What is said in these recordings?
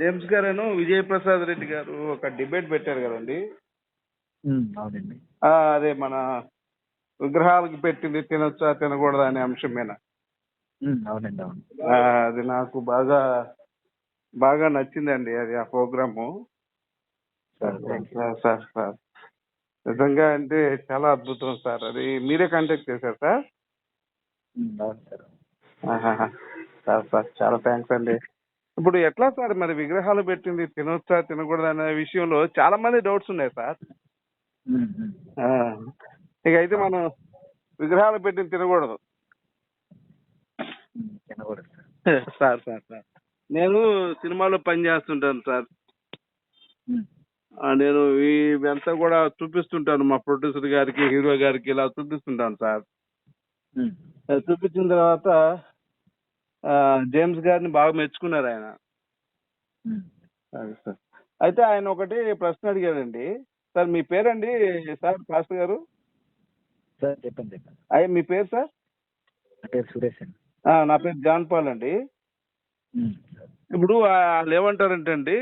James గారేను Vijay Prasad Reddy గారు ఒక debate పెట్టారు కదండి. అవునండి. అదే మన విగ్రహాలకు పెట్టింది తినొచ్చా తినకూడదా అనే అంశం మీద అవునండి అవును. అది నాకు బాగా బాగా నచ్చిందండి అది ఆ programme. Sir sir sir sir. నిజంగా అంటే చాలా అద్భుతం సార్ అది. మీరే కాంటాక్ట్ చేశారు సార్. సార్. సార్ చాలా థ్యాంక్స్ అండి. ఇప్పుడు ఎట్లా సార్ మరి విగ్రహాలు పెట్టింది? తినొచ్చా తినకూడదా అనే విషయంలో చాలా మంది డౌట్స్ ఉన్నాయి సార్. ఇక అయితే మనం విగ్రహాలు పెట్టింది తినకూడదు. సార్. సార్ సార్ నేను సినిమాలో పని చేస్తుంటాను సార్. నేను ఇవంతా కూడా చూపిస్తుంటాను మా ప్రొడ్యూసర్ గారికి హీరో గారికి ఇలా చూపిస్తుంటాను సార్. చూపించిన తర్వాత జేమ్స్ గారిని బాగా మెచ్చుకున్నారు ఆయన. సార్ అయితే ఆయన ఒకటి ప్రశ్న అడిగాడండి. సార్ మీ పేరండి సార్ పాస్టర్ గారు? సార్ చెప్పండి చెప్పండి. అయ్యా మీ పేరు సార్? నా పేరు సురేష్ అండి. ఆ, నా పేరు జాన్ పాల్ అండి. ఇప్పుడు వాళ్ళు ఏమంటారంటే అండి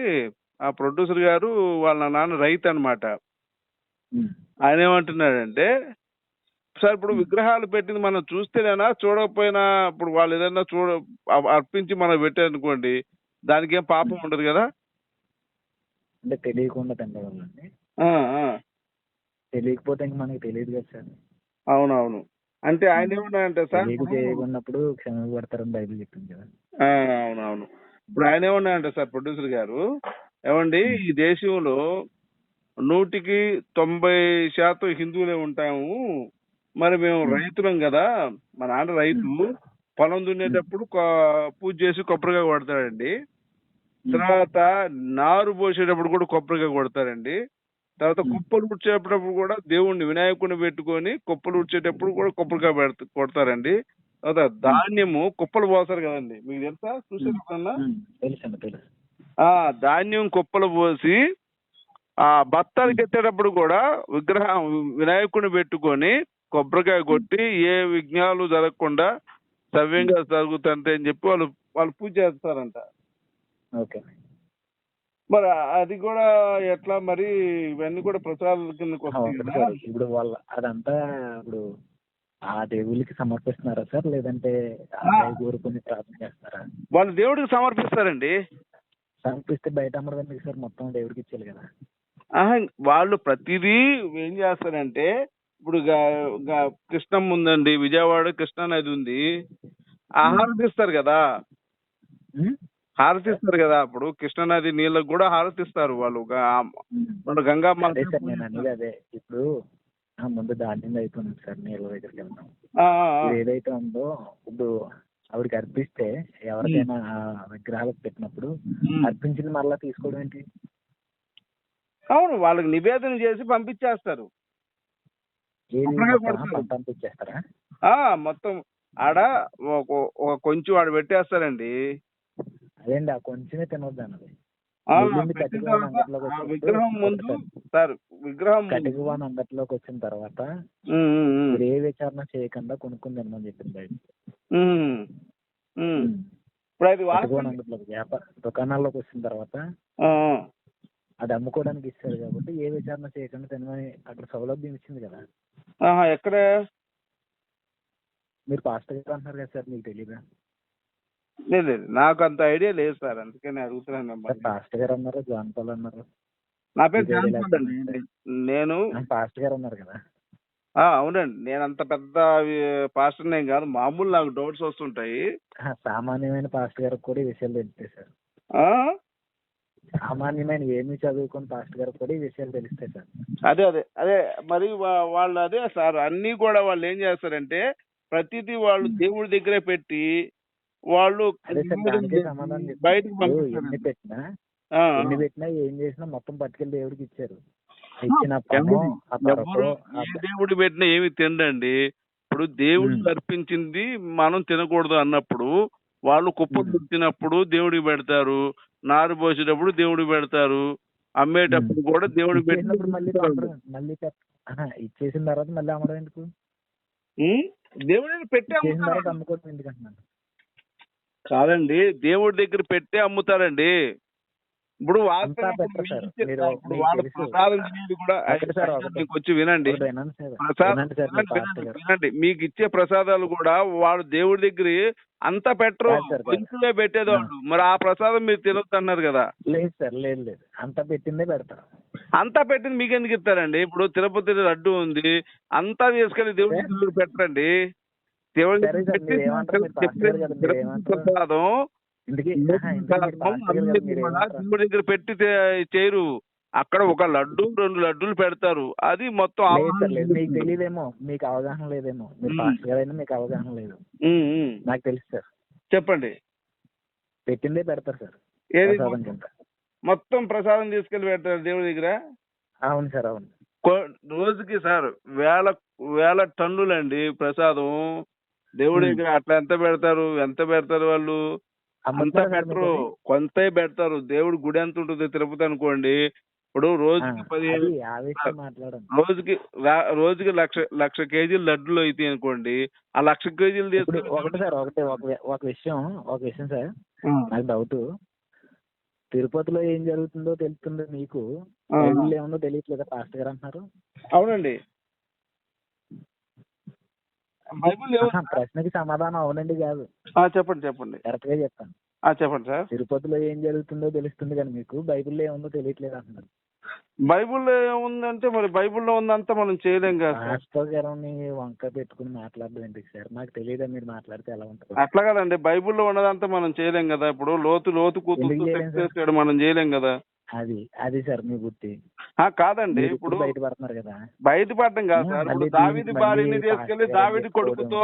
ఆ ప్రొడ్యూసర్ గారు వాళ్ళ నాన్న రైతు అన్నమాట ఉమ్, ఆయన ఏమంటున్నాడంటే సార్ ఇప్పుడు విగ్రహాలు పెట్టింది మనం చూస్తేనేనా? చూడకపోయినా ఇప్పుడు వాళ్ళు ఏదైనా చూడ అర్పించి మనం పెట్టారనుకోండి దానికి ఏం పాపం ఉండదు కదా? అంటే తెలియకుండా. తెలియకపోతే ఇంక మనకి తెలియదు కదా సార్. అవునవును. అంటే ఆయన ఏమన్నాడంటే సార్? చేయకున్నప్పుడు క్షమ పడతారని బైబిల్ చెప్పింది కదా. అవునవును. ఇప్పుడు ఆయన ఏమన్నాడంటే సార్ ప్రొడ్యూసర్ గారు? ఏమండి ఈ దేశంలో నూటికి తొంభై శాతం హిందువులే ఉంటాము. మరి మేము రైతులం కదా. మా నాన్న రైతు. పొలం దున్నేటప్పుడు పూజ చేసి కొబ్బరిగా కొడతాడండి. తర్వాత నారు పోసేటప్పుడు కూడా కొబ్బరిగా కొడతారండి. తర్వాత కుప్పలు ఉడ్చేటప్పుడు కూడా దేవుణ్ణి వినాయకుడిని పెట్టుకొని కుప్పలు ఉడ్చేటప్పుడు కూడా కొబ్బరిగా పెడత కొడతారండి. తర్వాత ధాన్యము కుప్పలు పోస్తారు కదండి. మీకు తెలుసా? చూసారు ఆ ధాన్యం కుప్పలు పోసి ఆ బత్తాలకి ఎత్తేటప్పుడు కూడా విగ్రహం వినాయకుడిని పెట్టుకొని కొబ్బరికాయ కొట్టి ఏ విఘ్నాలు జరగకుండా సవ్యంగా జరుగుతుంటాయి అని చెప్పి వాళ్ళు వాళ్ళు పూజ చేస్తారంట. ఓకే. మరి అది కూడా ఎట్లా మరి? ఇవన్నీ కూడా ప్రచారాల కిందకి వస్తాయి? కదా ఇప్పుడు వాళ్ళ అదంతా ఇప్పుడు ఆ దేవుళ్ళకి సమర్పిస్తున్నారా సార్? లేదంటే కోరుకుని ప్రార్థన చేస్తారా? వాళ్ళు దేవుడికి సమర్పిస్తారండి. సమర్పిస్తే బయట అమ్మడం సార్ మొత్తం దేవుడికి ఇచ్చేయాలి కదా. ఆహా, వాళ్ళు ప్రతిదీ ఏం చేస్తారంటే ఇప్పుడు కృష్ణమ్మ ఉందండి విజయవాడ కృష్ణా నది ఉంది ఆ హారతి ఇస్తారు కదా? హారతి ఇస్తారు కదా అప్పుడు కృష్ణా నది నీళ్ళకు కూడా హారతి ఇస్తారు వాళ్ళు. మన అదే సార్ నేను అనేది అదే ఇప్పుడు ఆ ముందు ధాన్యం అయిపోయింది సార్ నీళ్ళ దగ్గరికి వెళ్దాం ఆ, ఆ, ఆ. ఇది ఏదైతే ఉందో ఇప్పుడు ఆవిడకి అర్పిస్తే ఎవరికైనా ఆ విగ్రహాలకు పెట్టినప్పుడు ఉమ్. అర్పించింది మరలా తీసుకోవడం ఏంటి అవును వాళ్ళకి నివేదన చేసి పంపించేస్తారు మొత్తం ఆడ ఒక కొంచెం ఆడ పెట్టేస్తారండి. అదేండి ఆ కొంచెమే తినొద్దు అన్నది. విగ్రహం ముందు. సార్ విగ్రహం ముందు. కటిక వాన్ అంగట్లోకి వచ్చిన తర్వాత ఏ విచారణ చేయకుండా కొనుక్కుని తినమని చెప్పింది బయట. ఇప్పుడు అది వ్యాపార దుకాణాల్లోకి వచ్చిన తర్వాత అది అమ్ముకోవడానికి ఇస్తారు కాబట్టి ఏ విచారణ చేయకుండా తినమని అక్కడ సౌలభ్యం ఇచ్చింది కదా. ఎక్కడ? మీరు పాస్టర్ గారు అంటున్నారు కదా సార్ మీకు తెలియదా లేదు లేదు నాకు అంత ఐడియా లేదు సార్ అందుకని అడుగుతున్నాను మిమ్మల్ని. పాస్టర్ గారు అన్నారు జాన్ పాల్ అన్నారు. నా పేరు జాన్ పాల్ అండి. నేను పాస్టర్ గారు అన్నారు కదా. ఆ, అవునండి నేను అంత పెద్ద పాస్టర్ నేను కాదు మామూలు నాకు డౌట్స్ వస్తుంటాయి. సామాన్యమైన పాస్టర్ గారికి కూడా ఈ విషయాలు తెలుస్తాయి సార్. ఆ? సామాన్యమైన ఏమీ చదువుకుని పాస్టర్ గారికి కూడా ఈ విషయాలు తెలుస్తాయి సార్. అదే అదే అదే మరి వాళ్ళు అదే సార్. అన్ని కూడా వాళ్ళు ఏం చేస్తారంటే ప్రతిదీ వాళ్ళు దేవుడి దగ్గరే పెట్టి వాళ్ళు. బయటకు ఎన్ని పెట్టినా ఆ, ఎన్ని పెట్టినా ఏం చేసినా మొత్తం పట్టుకెళ్ళి దేవుడికి ఇచ్చారు. దేవుడి పెట్టినా ఏమి తినడండి. ఇప్పుడు దేవుడికి ఉమ్. అర్పించింది మనం తినకూడదు అన్నప్పుడు వాళ్ళు కుప్పలు ఉమ్. దుక్కినప్పుడు దేవుడికి పెడతారు. నారు పోసేటప్పుడు దేవుడికి పెడతారు. అమ్మేటప్పుడు కూడా దేవుడికి ఇచ్చేసినప్పుడు మళ్ళీ ఇచ్చేసిన తర్వాత మళ్ళీ అమ్మడం ఎందుకు? పెట్టి అమ్ముకోవడం కాదండి దేవుడి దగ్గర పెట్టే అమ్ముతారండి. ఇప్పుడు మీకు వచ్చి వినండి. వినండి మీకు ఇచ్చే ప్రసాదాలు కూడా వాడు దేవుడి దగ్గర అంతా పెట్టరు. కొంచెమే పెట్టేది వాళ్ళు మరి ఆ ప్రసాదం మీరు తినొద్దు అన్నారు కదా. లేదు సార్ లేదు లేదు. అంతా పెట్టిందే పెడతారు. అంతా పెట్టింది మీకు ఎందుకు ఇస్తారండి? ఇప్పుడు తిరుపతి లడ్డు ఉంది. అంతా తీసుకెళ్ళి దేవుడి దగ్గర పెట్టండి. దేవుడి? ప్రసాదం దగ్గర పెట్టి చేయరు. అక్కడ ఒక లడ్డు రెండు లడ్డూలు పెడతారు. అది మొత్తం మీకు తెలియదేమో మీకు అవగాహన లేదేమో. మీకు అవగాహన లేదు. నాకు తెలుసు సార్. చెప్పండి. పెట్టిందే పెడతారు సార్. ఏది? మొత్తం ప్రసాదం తీసుకెళ్ళి పెడతారు దేవుడి దగ్గర? అవును సార్ అవును. రోజుకి సార్ వేల వేల టన్నులండి ప్రసాదం. దేవుడి. దగ్గర అట్లా ఎంత పెడతారు? ఎంత పెడతారు వాళ్ళు? అంత మీకు కొంతే పెడతారు దేవుడి గుడి ఎంత ఉంటుంది తిరుపతి అనుకోండి. ఇప్పుడు? రోజుకి పదిహేను రోజుకి రోజుకి లక్ష లక్ష కేజీలు లడ్డులు అయితే అనుకోండి. ఆ లక్ష కేజీలు తీసుకుని ఒకటి సార్ ఒకటి ఒక విషయం ఒక విషయం సార్. నాకు డౌట్. తిరుపతిలో ఏం జరుగుతుందో తెలుస్తుందో మీకు? ఏముందో తెలియట్లేదా పాస్టర్ గారు అంటున్నారు? అవునండి. బైబిల్ ప్రశ్నకి సమాధానం అవునండి కాదు. ఆ, చెప్పండి చెప్పండి. కరెక్ట్గా చెప్తాను ఆ, చెప్పండి సార్. తిరుపతిలో ఏం జరుగుతుందో తెలుస్తుంది కానీ మీకు బైబిల్లో ఏముందో తెలియట్లేదు అంటున్నారు. బైబిల్లో ఏముందంటే మరి బైబిల్లో ఉందంతా మనం చేయలేం కదా సార్. పాస్టర్ గారిని వంక పెట్టుకుని మాట్లాడడం ఎందుకు సార్? నాకు తెలియదా మీరు మాట్లాడితే ఎలా ఉంటుంది? అట్లా కదండి బైబిల్లో ఉన్నదంతా మనం చేయలేం కదా ఇప్పుడు. లోతు లోతు కూతురు మనం చేయలేం కదా. అది అది సార్ మీ బుద్ధి. ఆ, కాదండి ఇప్పుడు బయటపడుతున్నారు కదా. బయటపడటం కాదు సార్. ఇప్పుడు దావిది భార్యని తీసుకెళ్ళి దావిది కొడుకుతో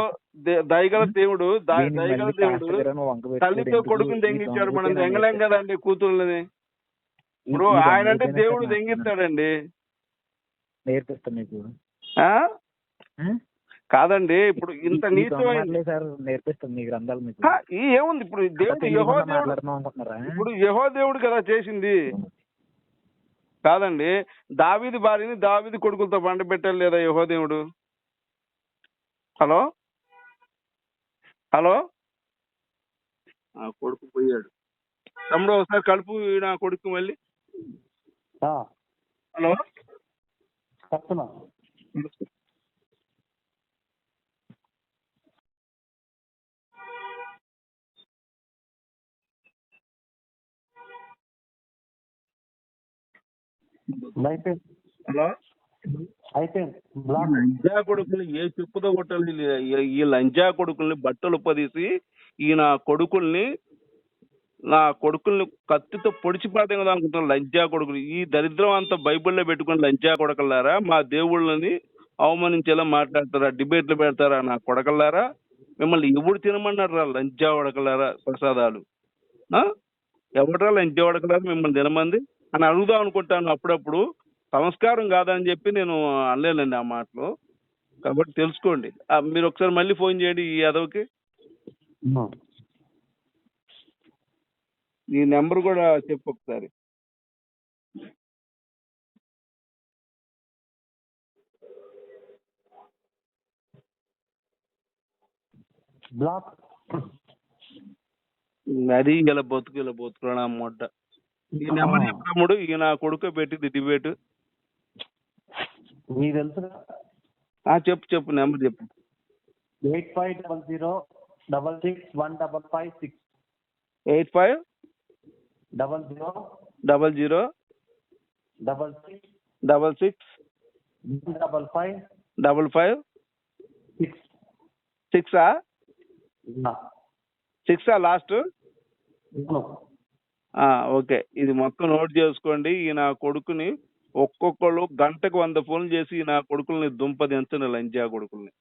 దయగల దేవుడు దయగల దేవుడు తల్లితో? కొడుకుని దెంగించాడు మనం దెంగలేం కదండి కూతుర్లని. ఇప్పుడు ఆయన అంటే దేవుడు దెంగిస్తాడండి నేర్పిస్తా మీకు? కాదండి ఇప్పుడు ఇంత నీచమైన సార్ నేర్పిస్తాం మీ గ్రంథాలు మీకు. ఏముంది ఇప్పుడు దేవుడు యహో దేవుడు ఇప్పుడు యహో దేవుడు కదా చేసింది. కాదండి. దావీది భార్యని దావీది కొడుకులతో పంట పెట్టాలి లేదా యహో దేవుడు హలో? హలో? ఆ, కొడుకు పోయాడు. తమ్ముడు ఒకసారి కలుపు నా కొడుకు మళ్ళీ. హలో? చెప్తున్నా. అయిపోయింది హలో? అయిపోయింది బ్లాక్. లంజా కొడుకుల్ని ఏ చెప్పుతో కొట్టాలి? ఈ- లంజా కొడుకుల్ని బట్టలు ఉపదీసి ఈ నా కొడుకుల్ని నా కొడుకుల్ని కత్తితో పొడిచి పాడేదా అనుకుంటున్నాను లంజా కొడుకులు. ఈ దరిద్రం అంతా బైబిల్లో పెట్టుకుని లంజా కొడకల్లారా? మా దేవుళ్ళని అవమానించేలా మాట్లాడతారా? డిబేట్లు పెడతారా నా కొడకల్లారా? మిమ్మల్ని ఎవడు తినమన్నారు రా లంజా కొడకల్లారా ప్రసాదాలు? ఎవడరా లంజా కొడకలారా మిమ్మల్ని తినమంది? అని అడుగుదాం అనుకుంటాను అప్పుడప్పుడు. సంస్కారం కాదని చెప్పి నేను అనలేనండి ఆ మాటలు. కాబట్టి తెలుసుకోండి. మీరు ఒకసారి మళ్ళీ ఫోన్ చేయండి ఈ యాదవ్కి. ఈ నెంబర్ కూడా చెప్పు ఒకసారి. బ్లాక్. అది ఇలా బతుకు ఇలా బతుకురా నా మొడ్డ ఈ నెంబర్ చెప్పినప్పుడు ఈ నా కొడుకు పెట్టింది డిబేట్ మీకు తెలుసు ఆ చెప్పు చెప్పు నెంబర్ చెప్పు. Eight five double zero double six one double five six. Eight five? Double zero. Double zero. Double six. Double six. Double five. Double five. Six. సిక్సా? సిక్సా లాస్ట్? ఓకే. ఇది మొత్తం నోట్ చేసుకోండి. ఈ నా కొడుకుని ఒక్కొక్కళ్ళు గంటకు వంద ఫోన్లు చేసి ఈ నా కొడుకుల్ని దుంపదించండి లంజా కొడుకుల్ని.